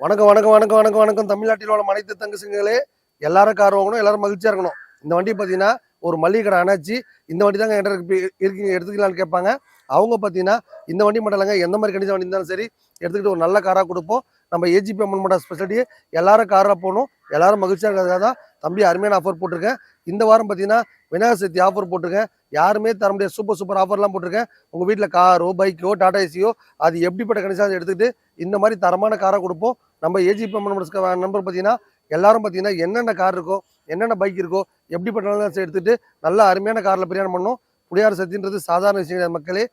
வணக்கம் வணக்கம் வணக்கம் வணக்கம் வணக்கம். தமிழ்நாட்டில் உள்ள அனைத்து தங்கசுங்களே எல்லாரும் கார் வாங்கணும் எல்லாரும் மகிழ்ச்சியா இருக்கணும். இந்த வண்டி பார்த்தீங்கன்னா ஒரு மளிகை கடை அணைச்சி இந்த வண்டி தாங்க என்கிட்ட இருக்கீங்க எடுத்துக்கலாம்னு கேட்பாங்க. அவங்க பார்த்தீங்கன்னா இந்த வண்டி மட்டும் இல்லைங்க எந்த மாதிரி கண்டிஷன் வண்டி இருந்தாலும் சரி எடுத்துக்கிட்டு ஒரு நல்ல காராக கொடுப்போம். நம்ம ஏஜிபி அம்மன் மட்டும் ஸ்பெஷாலிட்டி எல்லாரும் காராக போகணும் எல்லாரும் மகிழ்ச்சியாக இருக்கிறதுக்காக தான் தம்பி அருமையான ஆஃபர் போட்டிருக்கேன். இந்த வாரம் பார்த்தீங்கன்னா விநாயகர் சதுர்த்தி ஆஃபர் போட்டிருக்கேன். யாருமே தர முடியாத சூப்பர் சூப்பர் ஆஃபர்லாம் போட்டிருக்கேன். உங்கள் வீட்டில் காரோ பைக்கோ டாடா ஏசியோ அது எப்படிப்பட்ட கணிசாக எடுத்துக்கிட்டு இந்த மாதிரி தரமான காராக கொடுப்போம். நம்ம ஏஜிபி அம்மன் நம்பர் பார்த்தீங்கன்னா எல்லாரும் பார்த்தீங்கன்னா என்னென்ன கார் இருக்கோ என்னென்ன பைக் இருக்கோ எப்படிப்பட்ட எடுத்துட்டு நல்ல அருமையான காரில் பிரயாணம் பண்ணணும். புளியார் சக்தின்றது சாதாரண விஷயம் கிடையாது மக்களே.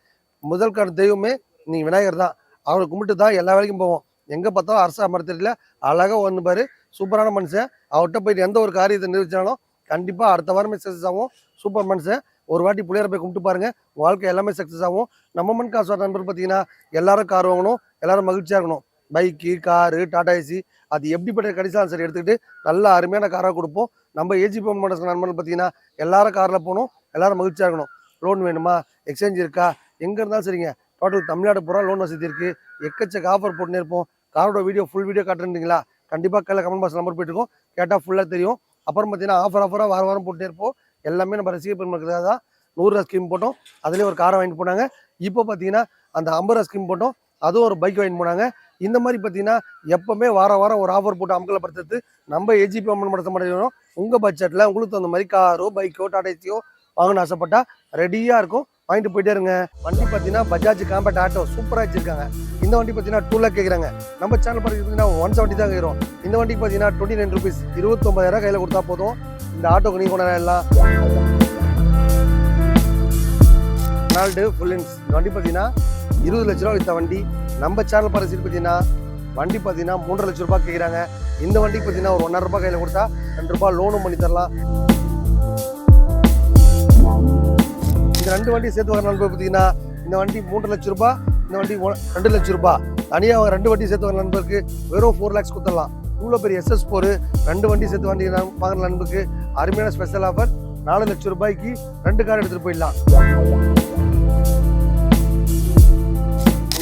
முதல் கார் தெய்வமே நீ விநாயகர் தான். அவரை கும்பிட்டு தான் எல்லா வேலைக்கும் போவோம். எங்கே பார்த்தாலும் அரசு அமர்த்தில அழகாக ஒன்று பாரு சூப்பரான மனுஷன். அவர்கிட்ட போயிட்டு எந்த ஒரு காரியத்தை நிறுவிச்சாலும் கண்டிப்பாக அடுத்த வாரமே சக்ஸஸ் ஆகும். சூப்பர் மனுஷன். ஒரு வாட்டி புளியார போய் கும்பிட்டு பாருங்க. வாழ்க்கை எல்லாமே சக்ஸஸ் ஆகும். நம்ம மண் காசு நண்பர் பார்த்தீங்கன்னா எல்லாரும் கார் வாங்கணும் எல்லாரும் மகிழ்ச்சியாக இருக்கணும். பைக்கு காரு டாடா ஏசி அது எப்படிப்பட்ட கடிசாலும் சரி எடுத்துக்கிட்டு நல்ல அருமையான காராக கொடுப்போம். நம்ம ஏஜி மோட்டர்ஸ் நண்பர்கள் பார்த்தீங்கன்னா எல்லாரும் காரில் போகணும் எல்லாரும் மகிழ்ச்சியாக இருக்கணும். லோன் வேணுமா? எக்ஸ்சேஞ்ச் இருக்கா? எங்கே இருந்தாலும் சரிங்க. டோட்டல் தமிழ்நாடு பூரா லோன் வசதி இருக்குது எக்கச்சக்க ஆஃபர் போட்டுனே இருப்போம். காரோட வீடியோ ஃபுல் வீடியோ காட்டுறீங்களா? கண்டிப்பாக கையில் கமெண்ட் பாக்ஸ் நம்பர் போயிட்டுருக்கோம் கேட்டால் ஃபுல்லாக தெரியும். அப்புறம் பார்த்தீங்கன்னா ஆஃபர் ஆஃபராக வார வாரம் போட்டுட்டே இருப்போம். எல்லாமே நம்ம ரசிக பெருமக்களுக்காக தான் நூறுரூவா ஸ்கீம் போட்டோம். அதுலேயே ஒரு காரை வாங்கிட்டு போனாங்க. இப்போ பார்த்தீங்கன்னா அந்த ஐம்பது ரூபா ஸ்கீம் போட்டோம். அதுவும் ஒரு பைக் வாங்கிட்டு போனாங்க. இந்த மாதிரி பார்த்தீங்கன்னா எப்பவுமே வார வாரம் ஒரு ஆஃபர் போட்டு அமக்கலப்படுத்துறது நம்ம ஏஜிபி அமல்படுத்த முடியும் உங்கள் பட்ஜெட்டில் உங்களுக்கு தகுந்த மாதிரி காரோ பைக்கோ டாடா ஏசியோ வாங்கணும்னு ஆசைப்பட்டா ரெடியாக இருக்கும். வாங்கிட்டு போயிட்டே இருங்க. வண்டி பார்த்தீங்கன்னா பஜாஜ் காம்பேட் ஆட்டோ சூப்பராக வச்சிருக்காங்க. இந்த வண்டி பார்த்தீங்கன்னா டூ லேக் கேட்குறாங்க நம்ம சேனல் பார்த்தீங்கன்னா ஒன் செவன்ட்டி தான் கேட்குறோம் இந்த வண்டிக்கு பார்த்தீங்கன்னா டுவெண்ட்டி நைன் ருபீஸ் இருபத்தொம்பதாயிரம் கையில் கொடுத்தா போதும். இந்த ஆட்டோக்கு நீங்கள் கொண்டாடலாம் எல்லாம் ரெனால்டு ஃபுல்லின்ஸ் இந்த வண்டி பார்த்தீங்கன்னா இருபது லட்ச ரூபா வித்த வண்டி. நம்ம சேனல் பரிசீல் பார்த்தீங்கன்னா வண்டி பார்த்தீங்கன்னா மூன்றரை லட்ச ரூபாய் கேட்குறாங்க இந்த வண்டி பார்த்தீங்கன்னா ஒரு ஒன்றரை ரூபாய் கையில் கொடுத்தா ரெண்டு ரூபாய் லோனும் பண்ணி தரலாம். இந்த ரெண்டு வண்டி சேர்த்து வர நண்பர் பார்த்தீங்கன்னா இந்த வண்டி மூன்று லட்ச ரூபாய் இந்த வண்டி ரெண்டு லட்ச ரூபாய். தனியாக ரெண்டு வண்டி சேர்த்து வர நண்பருக்கு வெறும் ஃபோர் லேக்ஸ் கொடுத்துடலாம். இவ்வளோ பெரிய எஸ்எஸ் போர் ரெண்டு வண்டி சேர்த்து வண்டி வாங்குற நண்பருக்கு அருமையான ஸ்பெஷல் ஆஃபர் நாலு லட்ச ரூபாய்க்கு ரெண்டு கார் எடுத்துகிட்டு போயிடலாம்.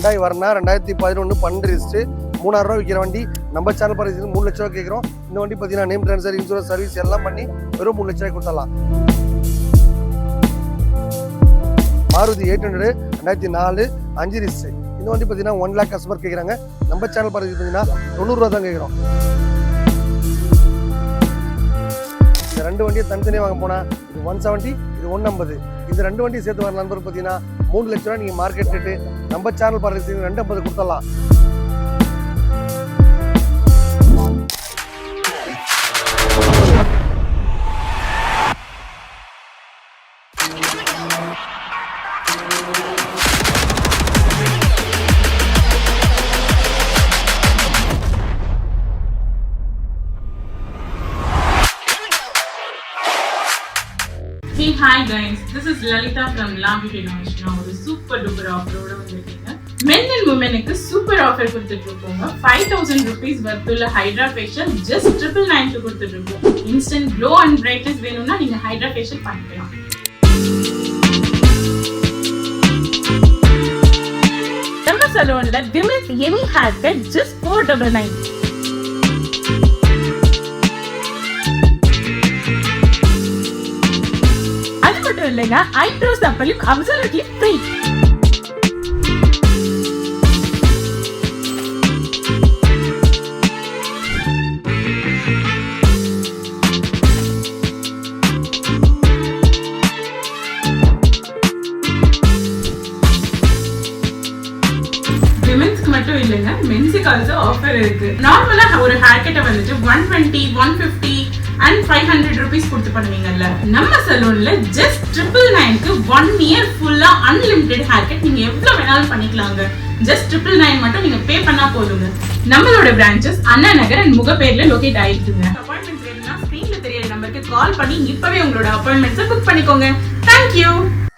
ரெண்டாயிரம் வரனா ரெண்டாயிரத்தி பதினொன்று பன்னெண்டு ரிஸ்ட்டு மூணாயிரம் ரூபா விற்கிற வண்டி. நம்ம சேனல் பரிசு மூணு லட்ச ரூபா கேட்குறோம் இந்த வண்டி பார்த்தீங்கன்னா நேம் ட்ரான்ஸ்ஃபர் இன்சூரன்ஸ் சர்வீஸ் எல்லாம் பண்ணி வெறும் மூணு லட்ச ரூபாய் கொடுத்துடலாம். மாருதி எயிட் ஹண்ட்ரட் ரெண்டாயிரத்தி நாலு அஞ்சு ரிஸ்ட்டு இந்த வண்டி பார்த்தீங்கன்னா ஒன் லேக் கஸ்டமர் கேட்குறாங்க நம்ம சேனல் பரிசு பார்த்தீங்கன்னா தொண்ணூறுரூவா தான் கேட்குறோம் இந்த ரெண்டு வண்டியை தனித்தனியாக வாங்க போனால் இது ஒன் செவன்ட்டி இது ஒன் ஐம்பது. இந்த ரெண்டு வண்டியும் சேர்த்து வர நண்பர் பார்த்தீங்கன்னா மூணு லட்ச ரூபா நீங்கள் மார்க்கெட் ரேட்டு நம்ம சேனல் பரிசு ரெண்டு ஐம்பது கொடுத்துடலாம். லலிதா ஃப்ரம் is நான் ஒரு சூப்பர் டூப்பர் ஆஃபரோட வந்திருக்கேங்க. மென் அண்ட் உமனுக்கு சூப்பர் ஆஃபர் கொடுத்துட்டு இருக்கோங்க. ஃபைவ் தௌசண்ட் ருபீஸ் வர்த்துள்ள ஹைட்ரா ஃபேஷியல் ஜஸ்ட் ட்ரிபிள் நைன்க்கு கொடுத்துட்டு இருக்கோம். இன்ஸ்டன்ட் க்ளோ அண்ட் பிரைட்னஸ் வேணும்னா நீங்க ஹைட்ரா ஃபேஷியல் பண்ணிக்கலாம். நம்ம சலூன்ல women's எவி hair cut just four double nine மட்டும் இல்லைங்க. ஐப்ரோஸ் அப்பலும் அப்சல்யூட்லி ஃப்ரீ மட்டும் இல்லைங்க. மென்ஸுக்கு ஆல்சோ ஆஃபர் இருக்கு. நார்மலா ஒரு ஹேர் கட்டை வந்துட்டு one twenty one fifty and five hundred rupees கொடுத்து பண்ணுவீங்கல்ல. நம்ம சலூன்ல ஜஸ்ட் ட்ரிபிள் நைன்க்கு ஒன் இயர் ஃபுல்லா அன்லிமிட்டெட் ஹேர் கட் நீங்க எவ்வளவு வேணாலும் பண்ணிக்கலாங்க. ஜஸ்ட் ட்ரிபிள் நைன் மட்டும் நீங்க பே பண்ணா போதுங்க. நம்மளோட பிரான்ச்சஸ் அண்ணா நகர் அண்ட் முகப்பேர்ல லொகேட் ஆயிருக்குங்க அப்பாயின்மெண்ட்ஸ் வேணும்னா ஸ்க்ரீன்ல தெரியற நம்பருக்கு கால் பண்ணி இப்பவே உங்களோட அப்பாயின்மெண்ட்ஸை புக் பண்ணிக்கோங்க. தேங்க்யூ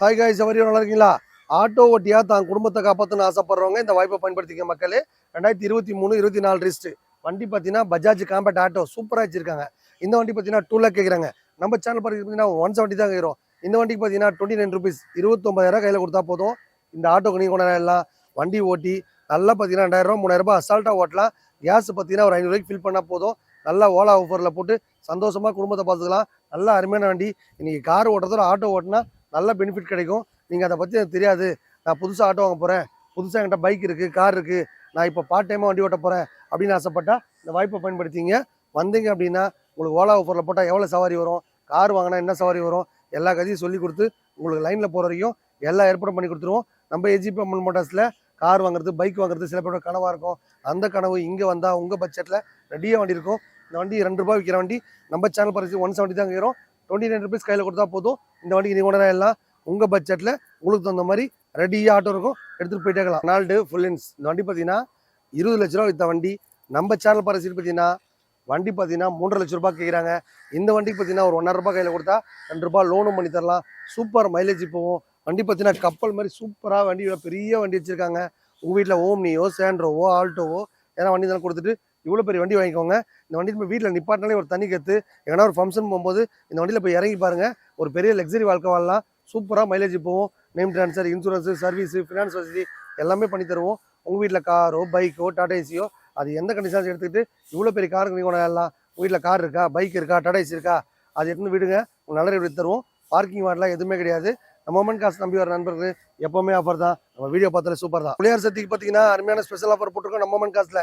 ஹாய் காய்ஸ் அவரையும் நல்லா இருக்கீங்களா? ஆட்டோ ஓட்டியா தான் குடும்பத்தை காப்பாற்றணும்னு ஆசைப்படுறவங்க இந்த வாய்ப்பை பயன்படுத்திக்க மக்களே. ரெண்டாயிரத்தி இருபத்தி மூணு இருபத்தி நாலு ரிஸ்ட் வண்டி பார்த்தீங்கன்னா பஜாஜ் காம்பேட் ஆட்டோ சூப்பராக வச்சிருக்காங்க. இந்த வண்டி பார்த்தீங்கன்னா டூ லேக் கேட்குறாங்க நம்ம சேனல் பார்த்தீங்கன்னா ஒன் செவன்ட்டி தான் கேட்குறோம் இந்த வண்டிக்கு பார்த்தீங்கன்னா டுவெண்ட்டி நைன் ருபீஸ் இருபத்தொம்பதாயிரம் கையில் கொடுத்தா போதும். இந்த ஆட்டோக்கு நீங்கள் கொண்டாட எல்லாம் வண்டி ஓட்டி நல்லா பார்த்தீங்கன்னா ரெண்டாயிரம் மூணாயிரரூபா மூணாயிரம் ரூபாய் அசால்ட்டாக ஓட்டலாம். கேஸ் பார்த்தீங்கன்னா ஒரு ஐநூறுரூவாய்க்கு ஃபில் பண்ணால் போதும். நல்லா ஓலா ஆஃபரில் போட்டு சந்தோஷமாக குடும்பத்தை பார்த்துக்கலாம் நல்லா அருமையான வண்டி. இன்றைக்கி கார் ஓட்டுறதோட ஆட்டோ ஓட்டினா நல்ல பெனிஃபிட் கிடைக்கும். நீங்கள் அதை பற்றி எனக்கு தெரியாது. நான் புதுசாக ஆட்டோ வாங்க போகிறேன் புதுசாக என்கிட்ட பைக் இருக்குது கார் இருக்குது நான் இப்போ பார்ட் டைமாக வண்டி ஓட்ட போகிறேன் அப்படின்னு ஆசைப்பட்டா இந்த வாய்ப்பை பயன்படுத்திங்க. வந்தீங்க அப்படின்னா உங்களுக்கு ஓலா ஆஃபரில் போட்டால் எவ்வளோ சவாரி வரும்? கார் வாங்கினா என்ன சவாரி வரும்? எல்லா கதையும் சொல்லி கொடுத்து உங்களுக்கு லைனில் போகிற வரைக்கும் எல்லா ஏற்பாடும் பண்ணி கொடுத்துருவோம். நம்ம ஏஜிபி அம்மன் மோட்டார்ஸில் கார் வாங்குறது பைக் வாங்குறது சில பேரோட கனவாக இருக்கும். அந்த கனவு இங்கே வந்தால் உங்கள் பட்ஜெட்டில் ரெடியாக வண்டி இருக்கும். இந்த வண்டி ரெண்டு ரூபாய் விற்கிற வண்டி. நம்ம சேனல் பரிசு ஒன் செவன்ட்டி தான் கேட்குறோம் டுவெண்ட்டி நைன் ருபீஸ் கையில் கொடுத்தா போதும். இந்த வண்டிக்கு நீங்கள் கொண்டு எல்லாம் உங்கள் பட்ஜெட்டில் உங்களுக்கு தகுந்த மாதிரி ரெடியாக ஆட்டோ இருக்கும். எடுத்துகிட்டு போயிட்டே இருக்கலாம். நால்டு ஃபுல் இன்ஸ் இந்த வண்டி பார்த்தீங்கன்னா இருபது லட்ச ரூபா விற்ற வண்டி. நம்ம சேனல் பரிசு பார்த்தீங்கன்னா வண்டி பார்த்தீங்கன்னா மூன்றரை லட்ச ரூபாய் கேட்குறாங்க இந்த வண்டிக்கு பார்த்தீங்கன்னா ஒரு ஒன்றரை ரூபாய் கையில் கொடுத்தா ரெண்டு ரூபாய் லோனும் பண்ணி தரலாம். சூப்பர் மைலேஜ் போகும். வண்டி பார்த்தீங்கன்னா கப்பல் மாதிரி சூப்பராக வண்டி பெரிய வண்டி வச்சுருக்காங்க. உங்கள் வீட்டில் ஓம்னியோ சேண்ட்ரோவோ ஆல்டோவோ ஏன்னா வண்டி தான் கொடுத்துட்டு இவ்வளோ பெரிய வண்டி வாங்கிக்கோங்க. இந்த வண்டி நம்ம வீட்டில் நிப்பாட்டினாலே ஒரு தண்ணி கற்று எங்கன்னா ஒரு ஃபங்க்ஷன் போகும்போது இந்த வண்டியில் போய் இறங்கி பாருங்கள் ஒரு பெரிய லக்ஸரி வாழ்க்கை வாழலாம். சூப்பராக மைலேஜ் போவோம் name transfer insurance service finance வசதி எல்லாமே பண்ணி தருவோம். உங்கள் வீட்டில் காரோ பைக்கோ டாடா ஏசியோ அது எந்த கண்டிஷனாச்சும் எடுத்துக்கிட்டு இவ்வளோ பெரிய காருக்கு நீங்கள் கொண்டாடலாம் வீட்டில் கார் இருக்கா? பைக் இருக்கா? டடைஸ் இருக்கா? அது எடுத்துன்னு விடுங்க. நல்ல ரேட் தருவோம். பார்க்கிங் வார்டெலாம் எதுவுமே கிடையாது. நம்ம மொமெண்ட் காசு நம்பி வர நண்பர்கள் எப்போவுமே ஆஃபர் தான். நம்ம வீடியோ பார்த்தாலே சூப்பர் தான். பிள்ளையார் சக்திக்கு பார்த்தீங்கன்னா அருமையான ஸ்பெஷல் ஆஃபர் போட்டிருக்கோம் நம்ம மொமெண்ட் காசில்.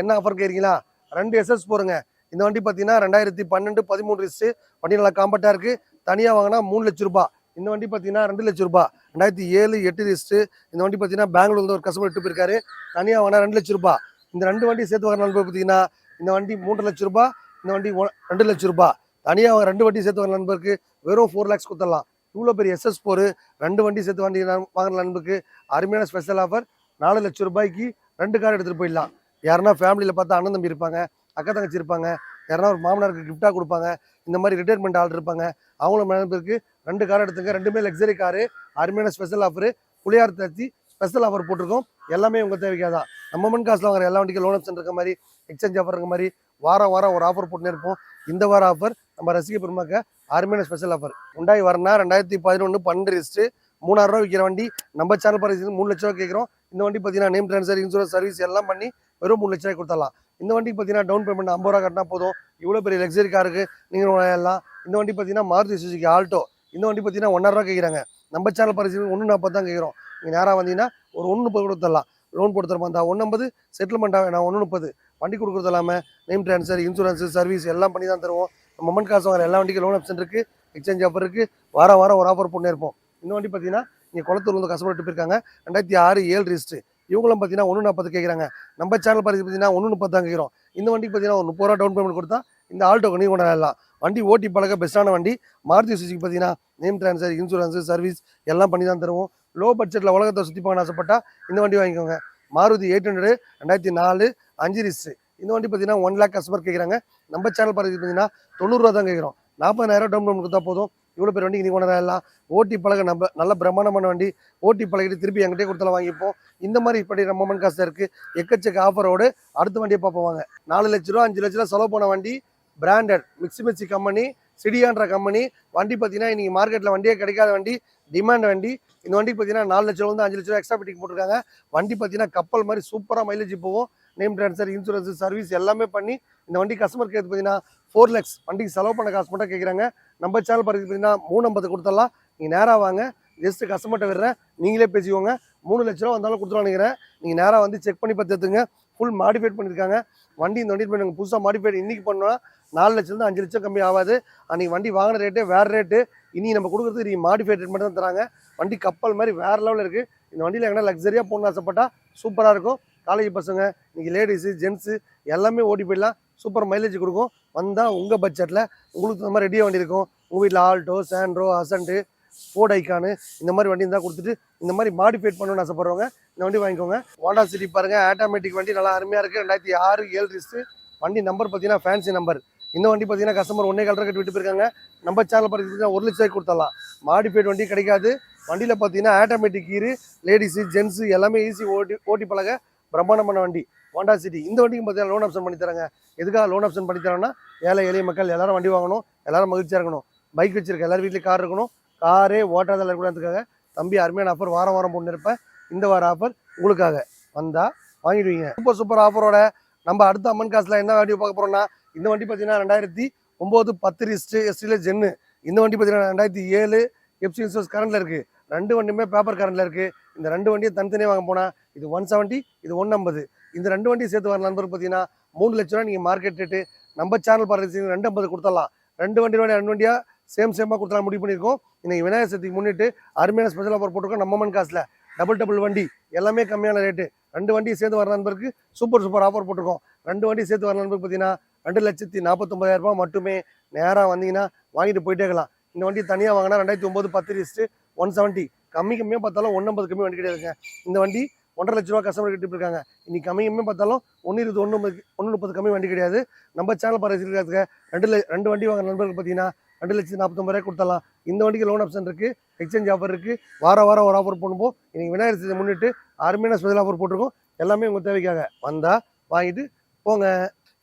என்ன ஆஃபர் கேட்குறீங்களா? ரெண்டு எஸ்எஸ் போருங்க இந்த வண்டி பார்த்தீங்கன்னா ரெண்டாயிரத்தி பன்னெண்டு பதிமூணு ரிஸ்ட்டு வண்டி நல்லா காம்பட்டாக இருக்குது தனியாக வாங்கினா மூணு லட்ச ரூபா இந்த வண்டி பார்த்தீங்கன்னா ரெண்டு லட்ச ரூபா ரெண்டாயிரத்தி ஏழு எட்டு ரிஸ்ட்டு இந்த வண்டி பார்த்தீங்கன்னா பெங்களூர்லேருந்து ஒரு கஸ்டமர் விட்டு போயிருக்காரு. தனியாக வாங்கினா ரெண்டு லட்ச ரூபா இந்த ரெண்டு வண்டி சேர்த்து வாங்கின நண்பர் பார்த்தீங்கன்னா இந்த வண்டி மூன்று லட்ச ரூபாய் இந்த வண்டி ஒ- ரெண்டு லட்ச ரூபாய். தனியாக ரெண்டு வண்டி சேர்த்து வாங்கின நண்பருக்கு வெறும் ஃபோர் லேக்ஸ் கொடுத்துடலாம். இவ்வளோ பெரிய எஸ்எஸ் போர் ரெண்டு வண்டி சேர்த்து வண்டி வாங்குற நண்பருக்கு அருமையான ஸ்பெஷல் ஆஃபர் நாலு லட்ச ரூபாய்க்கு ரெண்டு கார் எடுத்துகிட்டு போயிடலாம். யாருன்னா ஃபேமிலியில் பார்த்தா அண்ணன் தம்பி இருப்பாங்க அக்கா தங்கச்சி இருப்பாங்க யாருன்னா ஒரு மாமனாருக்கு கிஃப்டாக கொடுப்பாங்க இந்த மாதிரி ரிட்டையர்மெண்ட் ஆள் இருப்பாங்க. அவங்களும் நண்பருக்கு ரெண்டு கார் எடுத்துங்க. ரெண்டுமே லக்ஸரி காரு அருமையான ஸ்பெஷல் ஆஃபர் புளியார் தத்தி ஸ்பெஷல் ஆஃபர் போட்டிருக்கோம். எல்லாமே உங்கள் தேவைக்காக தான். நம்ம மண் காசில் வாங்குற எல்லா வண்டிக்கும் லோன் ஆப்ஷன் இருக்க மாதிரி எக்ஸ்சேஞ்ச் ஆஃபர் இருக்க மாதிரி வாரம் வாரம் ஒரு ஆஃபர் போட்டுனே இருப்போம். இந்த வார ஆஃபர் நம்ம ரசிக பெருமாக்க அருமையான ஸ்பெஷல் ஆஃபர் உண்டாய் வரனா ரெண்டாயிரத்தி பதினொன்று பன்னெண்டு ரிஸ்ட்டு மூணாயிரரூவா விற்கிற வண்டி நம்ம சேனல் பரிசு மூணு லட்ச ரூபா கேட்குறோம் இந்த வண்டி பார்த்தீங்கன்னா நேம் ட்ரான்ஸ்ஃபர் இன்சூரன்ஸ் சர்வீஸ் எல்லாம் பண்ணி வெறும் மூணு லட்ச ரூபாய் கொடுத்தலாம் இந்த வண்டிக்கு பார்த்தீங்கன்னா டவுன் பேமெண்ட் ஐம்பது ரூபா கட்டினா போதும். இவ்வளோ பெரிய லக்ஸரி காருக்கு நீங்கள் எல்லாம் இந்த வண்டி பார்த்தீங்கன்னா மாருதி சுசுக்கு ஆல்டோ இந்த வண்டி பார்த்தீங்கன்னா ஒன்றரை ரூபா கேட்குறாங்க நம்ம சேனல் பரிசு ஒன்று நாற்பது தான் கேட்குறோம் நீங்கள் நேராக வந்தீங்கன்னா ஒரு ஒன்று முப்பது கொடுத்துடலாம் லோன் போட்டு தரமா இருந்தால் ஒன்று ஐம்பது செட்டில்மெண்ட் நான் ஒன்று முப்பது. வண்டி கொடுக்குறது இல்லாமல் நேம் ட்ரான்ஸ்ஃபர் இன்சூரன்ஸு சர்வீஸ் எல்லாம் பண்ணி தான் தருவோம். மொமெண்ட் காசு வாங்குற எல்லா வண்டிக்கும் லோன் ஆப்ஷன் இருக்குது எக்ஸ்சேஞ்ச் ஆஃபர் இருக்குது வாரம் வாரம் ஒரு ஆஃபர் போட்டு இருப்போம். இந்த வண்டி பார்த்தீங்கன்னா இங்கே குளத்தூர் வந்து கஷ்டப்பட்டு போயிருக்காங்க. ரெண்டாயிரத்தி ஆறு ஏழு ரிஸ்ட்டு இவங்களும் பார்த்தீங்கன்னா ஒன்று நாற்பது கேட்குறாங்க நம்ம சேனல் பார்த்து பார்த்தீங்கன்னா ஒன்று முப்பது தான் கேட்குறோம் இந்த வண்டிக்கு பார்த்தீங்கன்னா ஒரு முப்பது ரூபா டவுன் பேமெண்ட் கொடுத்தா இந்த ஆல்டோ கொண்டு கொண்டாடலாம் வண்டி ஓட்டி பழக பெஸ்ட்டான வண்டி. மாருதி சுசுக்கு பார்த்தீங்கன்னா நேம் ட்ரான்ஸ்ஃபர் இன்சூரன்ஸு சர்வீஸ் எல்லாம் பண்ணி தான் தருவோம். லோ பட்ஜெட்டில் உலகத்தை சுற்றி போகணும்னு ஆசைப்பட்டா இந்த வண்டி வாங்கிக்கோங்க. மாருதி எயிட் ஹண்ட்ரடு ரெண்டாயிரத்தி நாலு அஞ்சு ரிஸ்ட்டு இந்த வண்டி பார்த்தீங்கன்னா ஒன் லேக் கஸ்டமர் கேட்குறாங்க நம்ம சேனல் பார்த்து பார்த்தீங்கன்னா தொண்ணூறுரூவா தான் கேட்குறோம் நாற்பதாயிரம் டவுன் பேமெண்ட் கொடுத்தா போதும். இவ்வளோ பேர் வண்டிக்கு நீங்கள் கொண்டாடலாம் ஓட்டி பழக நம்ம நல்ல பிரம்மாண்டமான வண்டி. ஓட்டி பழகிட்டு திருப்பி எங்கிட்டே கொடுத்தாலும் வாங்கிப்போம். இந்த மாதிரி இப்படி நம்ம மண் காசு இருக்குது எக்கச்சக்க ஆஃபரோடு அடுத்த வண்டியை பார்ப்போவாங்க நாலு லட்ச ரூபா அஞ்சு லட்ச ரூபா செலவு போன வண்டி. பிராண்டட் மிக்ஸி மிக்ஸி கம்பெனி சிடியான்ற கம்பெனி வண்டி பார்த்தீங்கன்னா இன்றைக்கி மார்க்கெட்டில் வண்டியே கிடைக்காத வண்டி. டிமாண்ட் வண்டி. இந்த வண்டி பார்த்தீங்கன்னா நாலு லட்ச ரூபா வந்து அஞ்சு லட்ச ரூபா எக்ஸ்ட்ரா பிட்டிங் போட்டிருக்காங்க. வண்டி பார்த்தீங்கன்னா கப்பல் மாதிரி சூப்பராக மைலேஜ் போகும். நேம் ட்ரான்ஸ்ஃபர் இன்சூரன்ஸ் சர்வீஸ் எல்லாமே பண்ணி இந்த வண்டி கஸ்டமர் கேட்டு பார்த்தீங்கன்னா ஃபோர் லேக்ஸ் வண்டிக்கு செலவு பண்ண காசு மட்டும் கேட்குறாங்க நம்ம சேனல் பார்த்து பார்த்தீங்கன்னா மூணு ஐம்பது கொடுத்துடலாம். நீங்கள் நேராக வாங்க ஜஸ்ட் கஸ்டமர்கிட்ட விடுறேன். நீங்களே பேசிக்கோங்க. மூணு லட்ச ரூபா வந்தாலும் கொடுத்துருவான்னு நினைக்கிறேன். நீங்கள் நேராக வந்து செக் பண்ணி பார்த்து எடுத்துங்க. ஃபுல் மாடிஃபைட் பண்ணியிருக்காங்க. வண்டி இந்த வண்டி நாங்கள் புதுசாக மாடிஃபைட் இன்றைக்கி பண்ணோம்னா நாலு லட்சம் அஞ்சு லட்சம் கம்மி ஆகாது. அன்றைக்கி வண்டி வாங்கின ரேட்டே வேறு ரேட்டு இனி நம்ம கொடுக்குறது நீ மாடிஃபைட் மட்டும் தான் தராங்க. வண்டி கப்பல் மாதிரி வேறு லெவலில் இருக்குது இந்த வண்டியில் எங்கன்னா லக்ஸரியாக போகணும்னு ஆசைப்பட்டா சூப்பராக இருக்கும். காலேஜ் பசங்க இன்றைக்கி லேடிஸு ஜென்ஸு எல்லாமே ஓடி போயிடலாம். சூப்பர் மைலேஜ் கொடுக்கும். வந்தால் உங்கள் பட்ஜெட்டில் உங்களுக்கு இந்த மாதிரி ரெடியாக வண்டி இருக்கும். உங்கள் வீட்டில் Alto Santro Accent Ford Ikon இந்த மாதிரி வண்டி இருந்தால் கொடுத்துட்டு இந்த மாதிரி மாடிஃபைட் பண்ணணும்னு ஆசைப்படுறவங்க இந்த வண்டி வாங்கிக்கோங்க. ஹோண்டா சிட்டி பாருங்கள் ஆட்டோமேட்டிக் வண்டி நல்லா அருமையாக இருக்குது ரெண்டாயிரத்தி ஆறு ஏழு ரிஸ்ட்டு வண்டி நம்பர் பார்த்தீங்கன்னா ஃபேன்சி நம்பர் இந்த வண்டி பார்த்தீங்கன்னா கஸ்டமர் ஒன்றே கலர் கட்டி விட்டு போயிருக்காங்க. நம்ம சேனல் பார்த்தீங்கன்னா ஒரு லட்சம் ரூபாய்க்கு கொடுத்துடலாம். மாடிஃபைட் வண்டி கிடைக்காது. வண்டியில் பார்த்தீங்கன்னா ஆட்டோமேட்டிக் கீரு லேடிஸு ஜென்ஸு எல்லாமே ஈஸி ஓட்டி ஓட்டி பழக பிரம்மாண்டமான வண்டி. ஹோண்டா சிட்டி இந்த வண்டிக்கும் பார்த்தீங்கன்னா லோன் ஆப்ஷன் பண்ணி தராங்க. எதுக்காக லோன் ஆப்ஷன் பண்ணி தரோம்னா ஏழை எளிய மக்கள் எல்லாரும் வண்டி வாங்கணும். எல்லாரும் மகிழ்ச்சியாக இருக்கணும். பைக் வச்சிருக்க எல்லாரும் வீட்லேயும் கார் இருக்கணும். காரே ஓட்டாத இருக்கக்கூடாதுக்காக தம்பி அருமையான ஆஃபர் வாரம் வாரம் போட்டு இருப்பேன். இந்த வார ஆஃபர் உங்களுக்காக. வந்தால் வாங்கிடுவீங்க. சூப்பர் சூப்பர் ஆஃபரோட நம்ம அடுத்த அம்மன் காசுல என்ன வண்டி பார்க்க போறோம்னா இந்த வண்டி பார்த்தீங்கன்னா ரெண்டாயிரத்தி ஒம்பது பத்து ரிஸ்ட் எஸ்டியில் ஜென்னு இந்த வண்டி பார்த்தீங்கன்னா ரெண்டாயிரத்தி ஏழு எஃப்சி இன்சூரன்ஸ் கரண்ட்ல இருக்கு. ரெண்டு வண்டியுமே பேப்பர் கரண்ட்ல இருக்கு. இந்த ரெண்டு வண்டியை தனித்தனியாக வாங்க போனா இது ஒன் செவன்ட்டி இது ஒன் ஐம்பது. இந்த ரெண்டு வண்டியும் சேர்த்து வர நண்பர் பார்த்தீங்கன்னா மூணு லட்ச ரூபா நீங்கள் மார்க்கெட் ரேட்டு நம்ம சேனல் பார்த்து ரெண்டு ஐம்பது கொடுத்துடலாம். ரெண்டு வண்டி வண்டி ரெண்டு வண்டியாக சேம் சேமாக கொடுத்தலாம் முடிவு பண்ணியிருக்கோம். இன்னைக்கு விநாயகர் சதுர்த்திக்கு முன்னிட்டு அருமையான ஸ்பெஷல் ஆஃபர் போட்டிருக்கோம் நம்ம மண் காசில். டபுள் டபுள் வண்டி எல்லாமே கம்மியான ரேட்டு ரெண்டு வண்டியும் சேர்ந்து வர நண்பருக்கு சூப்பர் சூப்பர் ஆஃபர் போட்டிருக்கோம். ரெண்டு வண்டி சேர்த்து வர நண்பருக்கு பார்த்தீங்கன்னா ரெண்டு லட்சத்தி நாற்பத்தொம்பதாயிரம் ரூபாய் மட்டுமே நேராக வந்தீங்கன்னா வாங்கிட்டு போயிட்டே இருக்கலாம். இந்த வண்டி தனியாக வாங்கினா ரெண்டாயிரத்தி ஒம்பது பத்து லிஸ்ட்டு ஒன் செவன்ட்டி கம்மி கம்மியாக பார்த்தாலும் ஒன் ஐம்பது கம்மி வண்டி கிடையாதுங்க. இந்த வண்டி ஒன்றரை லட்ச ரூபா கஸ்டமர் கிட்ட இருக்காங்க. இன்னைக்கு கம்மி கம்மியாக பார்த்தாலும் ஒன்று இருபது ஒன்று ஒன்று முப்பது கம்மி வண்டி கிடையாது. நம்ம சேனல் பரிசீலிக்கிறதுக்கு ரெண்டு ல- ரெண்டு வண்டி வாங்க நண்பர்கள் பார்த்தீங்கன்னா ரெண்டு லட்சத்தி நாற்பத்தொம்பது கொடுத்தலாம் இந்த வண்டிக்கு லோன் ஆப்ஷன் இருக்குது எக்ஸ்சேஞ்ச் ஆஃபர் இருக்குது வார வாரம் ஒரு ஆஃபர் பண்ணும்போது இன்றைக்கி விநாயகர் சதுர்த்தியை முன்னிட்டு அருமையான ஸ்பெஷல் ஆஃபர் போட்டிருக்கோம். எல்லாமே உங்கள் தேவைக்காக. வந்தால் வாங்கிட்டு போங்க.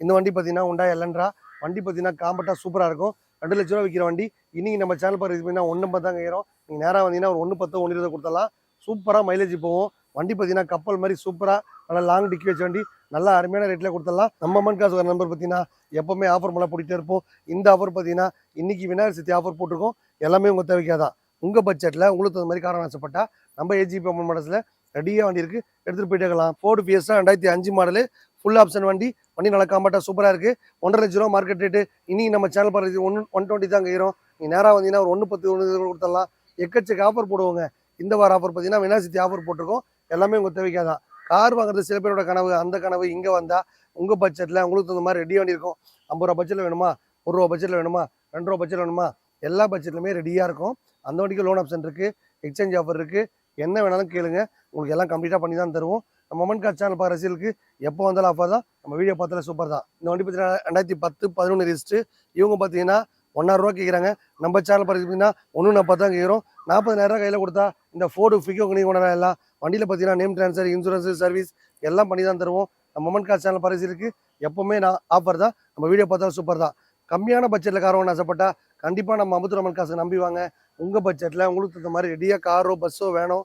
இந்த வண்டி பார்த்தீங்கன்னா உண்டா எல்லன்றா வண்டி பார்த்தீங்கன்னா காம்பட்டாக சூப்பராக இருக்கும். ரெண்டு லட்ச ரூபா விற்கிற வண்டி. இன்றைக்கி நம்ம சேனல் பார்த்து இது பண்ணால் ஒன்று பத்தாங்க ஏறும். நீங்கள் நேராக வந்தீங்கன்னா ஒரு ஒன்று பத்து ஒன்று இருபது கொடுத்தலாம் சூப்பராக மைலேஜ் போகும். வண்டி பார்த்தீங்கன்னா கப்பல் மாதிரி சூப்பராக நல்லா லாங் டிக்கி வச்ச வண்டி. நல்லா அருமையான ரேட்டில் கொடுத்துடலாம். நம்ம அம்மன் காசு நம்பர் பார்த்தீங்கன்னா எப்போவுமே ஆஃபர் மேலே போட்டுகிட்டே இருப்போம். இந்த ஆஃபர் பார்த்தீங்கன்னா இன்றைக்கி விநாயகர் சதுர்த்தி ஆஃபர் போட்டிருக்கோம். எல்லாமே உங்கள் தேவைக்காதான் உங்கள் பட்ஜெட்டில் உங்களுக்கு தகுந்த மாதிரி காரணம் ஆசைப்பட்டால் நம்ம ஏஜிபி அம்மன் மனசில் ரெடியாக வண்டி இருக்குது எடுத்துகிட்டு போயிட்டேக்கலாம் ஃபோர்டு ஃபியஸ்டா ரெண்டாயிரத்தி அஞ்சு மாடலு ஃபுல் ஆப்ஷன் வண்டி. வண்டி நல்லா காம்பாட்டாக சூப்பராக இருக்குது ஒன்றரை லட்ச ரூபா மார்க்கெட் ரேட்டு இன்னைக்கு நம்ம சேனல் பார்த்து ஒன் ஒன் டுவெண்ட்டி தான் கயிறோம் நீ நேராக வந்தீங்கன்னா ஒரு ஒன்று பத்து ஒன்று கொடுத்துடலாம். எக்கச்சக்க ஆஃபர் போடுவோங்க. இந்த வார ஆஃபர் பார்த்தீங்கன்னா வினாசித்தி ஆஃபர் போட்டிருக்கோம். எல்லாமே உங்கள் தேவைக்காதான் கார் வாங்குறது சில பேரோட கனவு. அந்த கனவு இங்கே வந்தால் உங்கள் பட்ஜெட்டில் உங்களுக்கு தகுந்த மாதிரி ரெடி வண்டி இருக்கும். ஐம்பது ரூபா பட்ஜெட்டில் வேணுமா? ஒரு ரூபா பட்ஜெட்டில் வேணுமா? ரெண்டு ரூபா பட்ஜெட் வேணுமா? எல்லா பட்ஜெட்லையுமே ரெடியாக இருக்கும். அந்த வண்டிக்கு லோன் ஆப்ஷன் இருக்குது எக்ஸ்சேஞ்ச் ஆஃபர் இருக்குது என்ன வேணாலும் கேளுங்க. உங்களுக்கு எல்லாம் கம்ப்ளீட்டாக பண்ணி தான் தருவோம். நம்ம மொமன் கார் சேனல் பார்க்குற ரசிகளுக்கு எப்போ வந்தாலும் ஆஃபர் தான். நம்ம வீடியோ பார்த்தாலே சூப்பர் தான். இந்த வண்டி பார்த்தீங்கன்னா ரெண்டாயிரத்தி பத்து பதினொன்று ரிஜிஸ்ட்டு இவங்க பார்த்தீங்கன்னா ஒன்னாயிரம் ரூபா கேட்குறாங்க நம்ம சேனல் பார்த்தீங்கன்னா ஒன்று நாற்பது தான் கேட்குறோம் நாற்பதாயிரம் ரூபா கையில் கொடுத்தா இந்த ஃபோர்டு ஃபிகோ பண்ணி கொண்டு எல்லாம். வண்டியில் பார்த்தீங்கன்னா நேம் ட்ரான்ஸ்ஃபர் இன்சூரன்ஸ் சர்வீஸ் எல்லாம் பண்ணி தான் தருவோம். நம்ம மொமன் கார் சேனல் பரிசீலுக்கு எப்பவுமே நான் ஆஃபர் தான். நம்ம வீடியோ பார்த்தாலும் சூப்பர் தான். கம்மியான பட்ஜெட்டில் கார் ஒன்று ஆசைப்பட்டா கண்டிப்பாக நம்ம அமுத்துரமன் காசு நம்பி வாங்க. உங்கள் பட்ஜெட்டில் உங்களுக்கு தகுந்த மாதிரி ரெடியாக காரோ பஸ்ஸோ வேணும்.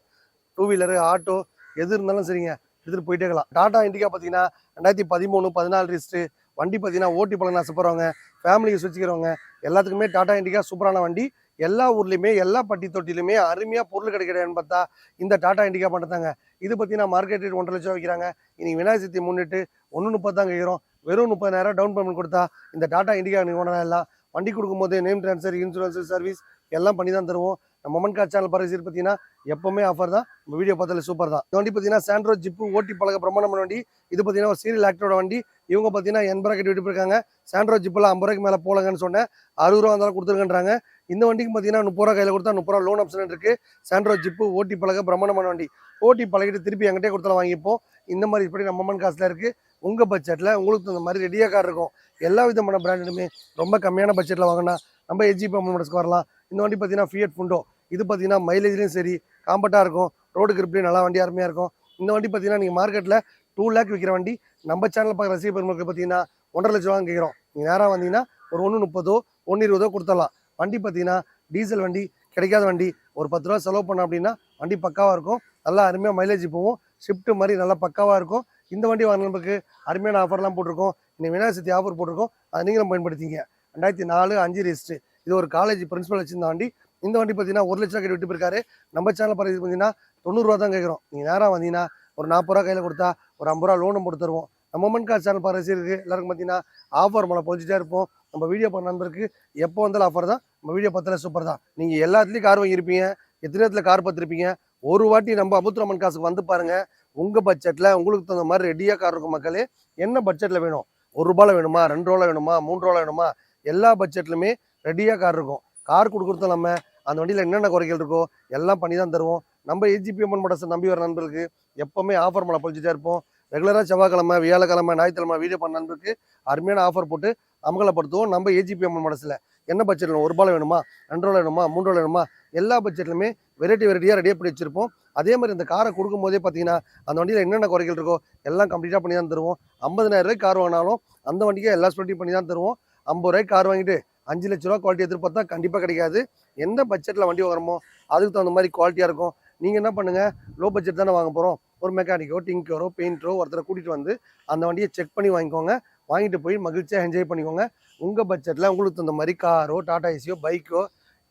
டூ வீலரு ஆட்டோ எது இருந்தாலும் சரிங்க. எடுத்துகிட்டு போயிட்டே இருக்கலாம். டாடா இண்டிகா பார்த்தீங்கன்னா ரெண்டாயிரத்தி பதிமூணு பதினாலு ரிஸ்ட்டு வண்டி பார்த்தீங்கன்னா ஓட்டி பழங்க ஆசைப்படுறவங்க ஃபேமிலி யூஸ் வச்சுக்கிறவங்க எல்லாத்துக்குமே டாடா இண்டிகா சூப்பரான வண்டி. எல்லா ஊர்லேயுமே எல்லா பட்டி தொட்டிலுமே அருமையாக பொருள் கிடைக்கிறேன்னு பார்த்தா இந்த டாடா இண்டிகா பண்ணுறாங்க இது பார்த்தீங்கன்னா மார்க்கெட் ரேட் ஒன்றரை லட்சம் வைக்கிறாங்க இன்னைக்கு விநாயகர் சதுர்த்தி முன்னிட்டு ஒன்று முப்பது தான் கேட்குறோம் வெறும் முப்பதாயிரம் டவுன் பேமெண்ட் கொடுத்தா இந்த டாடா இண்டிகா நீங்கள் ஒன்றா எல்லாம் வண்டி கொடுக்கும்போது நேம் ட்ரான்ஸ்ஃபர் இன்சூரன்ஸ் சர்வீஸ் எல்லாம் பண்ணி தான் தருவோம். நம்ம மொமன் கார் சேனல் பரிசீல் பார்த்தீங்கன்னா எப்பவுமே ஆஃபர் தான். நம்ம வீடியோ பார்த்தாலே சூப்பர் தான். இந்த வண்டி பார்த்தீங்கன்னா சாண்ட்ரோ ஜிப்பு ஓட்டி பழக பிரமாணமான வண்டி. இது பார்த்தீங்கன்னா ஒரு சீரியல் ஆக்டரோட வண்டி. இவங்க பார்த்தீங்கன்னா எண்பது ரூபா கட்டி விட்டுருக்காங்க சாண்ட்ரோ ஜிப்பில் ஐம்பது ரூபாய்க்கு மேலே போலங்கன்னு சொன்னேன். அறுபது ரூபா இருந்தாலும் கொடுத்துருக்கன்றாங்க இந்த வண்டிக்கு பார்த்தீங்கன்னா முப்பது ரூபா கையில் கொடுத்தா முப்பது ரூபா லோன் ஆப்ஷன் இருக்கு. சாண்ட்ரோ ஜிப்பு ஓட்டி பழக பிரமாணமான வண்டி. ஓட்டி பழகிட்டு திருப்பி என்கிட்டே கொடுத்தாலும் வாங்கிப்போம். இந்த மாதிரி இப்படி நம்ம மண் காசில் இருக்குது உங்கள் பட்ஜெட்டில் உங்களுக்கு தகுந்த மாதிரி ரெடியாக கார் இருக்கும். எல்லா விதமான பிராண்டுமே ரொம்ப கம்மியான பட்ஜெட்டில் வாங்கினா நம்ம எஜிபி மோடல்ஸ்க்கு வரலாம். இந்த வண்டி பார்த்தீங்கன்னா ஃபியட் ஃபுண்டோ இது பார்த்தீங்கன்னா மைலேஜ்லேயும் சரி காம்பட்டாக இருக்கும். ரோடு கிரிப்லேயும் நல்லா வண்டி அருமையாக இருக்கும். இந்த வண்டி பார்த்தீங்கன்னா நீங்கள் மார்க்கெட்டில் டூ லேக் விற்கிற வண்டி நம்ம சேனல் பார்க்குற ரசிக பெருமக்கள் பார்த்தீங்கன்னா ஒன்றரை லட்ச ரூபா கேட்குறோம் நீங்கள் நேராக வந்தீங்கன்னா ஒரு ஒன்று முப்பதோ ஒன்று இருபதோ கொடுத்துடலாம். வண்டி பார்த்தீங்கன்னா டீசல் வண்டி கிடைக்காத வண்டி. ஒரு பத்து ரூபா செலவு பண்ணோம் அப்படின்னா வண்டி பக்காவாக இருக்கும். நல்லா அருமையாக மைலேஜ் போகும். ஷிஃப்ட்டு மாதிரி நல்லா பக்காவாக இருக்கும். இந்த வண்டி வாங்கினதுக்கு அருமையான ஆஃபர்லாம் போட்டிருக்கோம். இன்னும் விநாயகர் சதுர்த்தி ஆஃபர் போட்டிருக்கோம். அதை நீங்களும் பயன்படுத்திங்க. ரெண்டாயிரத்தி நாலு அஞ்சு ரெஜிஸ்ட்ரு இது ஒரு காலேஜ் பிரின்ஸிபல் வச்சிருந்த வண்டி. இந்த வண்டி பார்த்தீங்கன்னா ஒரு லட்சம் கேட்டு விட்டு போயிருக்காரு. நம்ம சேனல் பரிசு பார்த்தீங்கன்னா தொண்ணூறுரூவா தான் கேட்குறோம் நீங்கள் நேராக வந்தீங்கன்னா ஒரு நாற்பது ரூபா கையில் கொடுத்தா ஒரு ஐம்பது ரூபா லோனும் போட்டு தருவோம். நம்ம மொமன் கார் சேனல் பரிசு இருக்குது எல்லாருக்கும் பார்த்தீங்கன்னா ஆஃபர் மழை பொழிச்சிட்டே இருப்போம். நம்ம வீடியோ பண்ண நண்பருக்கு எப்போ வந்தாலும் ஆஃபர் தான். நம்ம வீடியோ பத்தில் சூப்பர் தான். நீங்கள் எல்லாத்துலேயும் கார் வாங்கியிருப்பீங்க. எத்தனை இடத்துல கார் பார்த்துருப்பீங்க? ஒரு வாட்டி நம்ம அபுத்துரமன் காசுக்கு வந்து பாருங்கள் உங்கள் பட்ஜெட்டில் உங்களுக்கு தகுந்த மாதிரி ரெடியாக கார் இருக்கும் மக்களே என்ன பட்ஜெட்டில் வேணும்? ஒரு ரூபாயில் வேணுமா? ரெண்டு ரூபாயில் வேணுமா? மூணு ரூபாயில் வேணுமா? எல்லா பட்ஜெட்லையுமே ரெடியாக கார் இருக்கும். கார் கொடுக்குறது நம்ம அந்த வண்டியில் என்னென்ன குறைகள் இருக்கோ எல்லாம் பண்ணி தான் தருவோம். நம்ம ஏஜிபி அம்மன் மடசை நம்பி வர நண்பருக்கு எப்போவுமே ஆஃபர் மலை பொழிச்சுட்டே இருப்போம். ரெகுலராக செவ்வாய்க்கிழமை வியாழக்கிழமை ஞாயிற்றுக்கிழமை வீடியோ பண்ண நண்பருக்கு அருமையான ஆஃபர் போட்டு அமகலப்படுத்துவோம் நம்ம ஏஜிபி அம்மன் மடசில் என்ன பட்ஜெட்டில் ஒரு ரூபாயில் வேணுமா? ரெண்டு ரூபாயில் வேணுமா? மூணு ரூபாயில் வேணுமா? எல்லா பட்ஜெட்லையுமே வெரைட்டி வெரைட்டியாக ரெடியாக பண்ணி வச்சிருப்போம். அதே மாதிரி இந்த காரை கொடுக்கும் போதே பார்த்தீங்கன்னா அந்த வண்டியில் என்னென்ன குறைகள் இருக்கோ எல்லாம் கம்ப்ளீட்டாக பண்ணி தான் தருவோம். ஐம்பதனாயிரம் ரூபாய்க்கு கார் வாங்கினாலும் அந்த வண்டிக்கு எல்லா ஸ்பெட்டி பண்ணி தான் தருவோம். ஐம்பது ரூபாய்க்கு கார் வாங்கிட்டு அஞ்சு லட்ச ரூபா குவாலிட்டி எதிர்பார்த்தா கண்டிப்பாக கிடைக்காது. எந்த பட்ஜெட்டில் வண்டி வாங்குறோமோ அதுக்கு தகுந்த மாதிரி குவாலிட்டியாக இருக்கும். நீங்கள் என்ன பண்ணுங்கள் லோ பட்ஜெட் தானே வாங்க போகிறோம் ஒரு மெக்கானிக்கோ டிங்கரோ பெயிண்டரோ ஒருத்தரை கூட்டிகிட்டு வந்து அந்த வண்டியை செக் பண்ணி வாங்கிக்கோங்க. வாங்கிட்டு போய் மகிழ்ச்சியாக என்ஜாய் பண்ணிக்கோங்க. உங்கள் பட்ஜெட்டில் உங்களுக்கு தகுந்த மாதிரி காரோ டாடா ஏசியோ பைக்கோ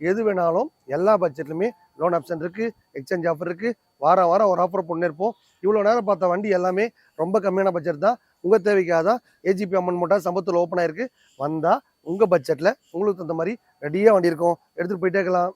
எது வேணாலும் எல்லா பட்ஜெட்லையுமே லோன் ஆப்ஷன் இருக்குது எக்ஸ்சேஞ்ச் ஆஃபர் இருக்குது வாரம் வாரம் ஒரு ஆஃபர் பண்ணியிருப்போம் இவ்வளோ நேரம் பார்த்த வண்டி எல்லாமே ரொம்ப கம்மியான பட்ஜெட் தான். உங்கள் தேவைக்காக தான் ஏஜிபி அம்மன் மட்டும் சம்பத்தில் ஓப்பன் ஆயிருக்கு. வந்தால் உங்கள் பட்ஜெட்டில் உங்களுக்கு தகுந்த மாதிரி ரெடியாக வண்டி இருக்கும். எடுத்துகிட்டு போயிட்டே இருக்கலாம்.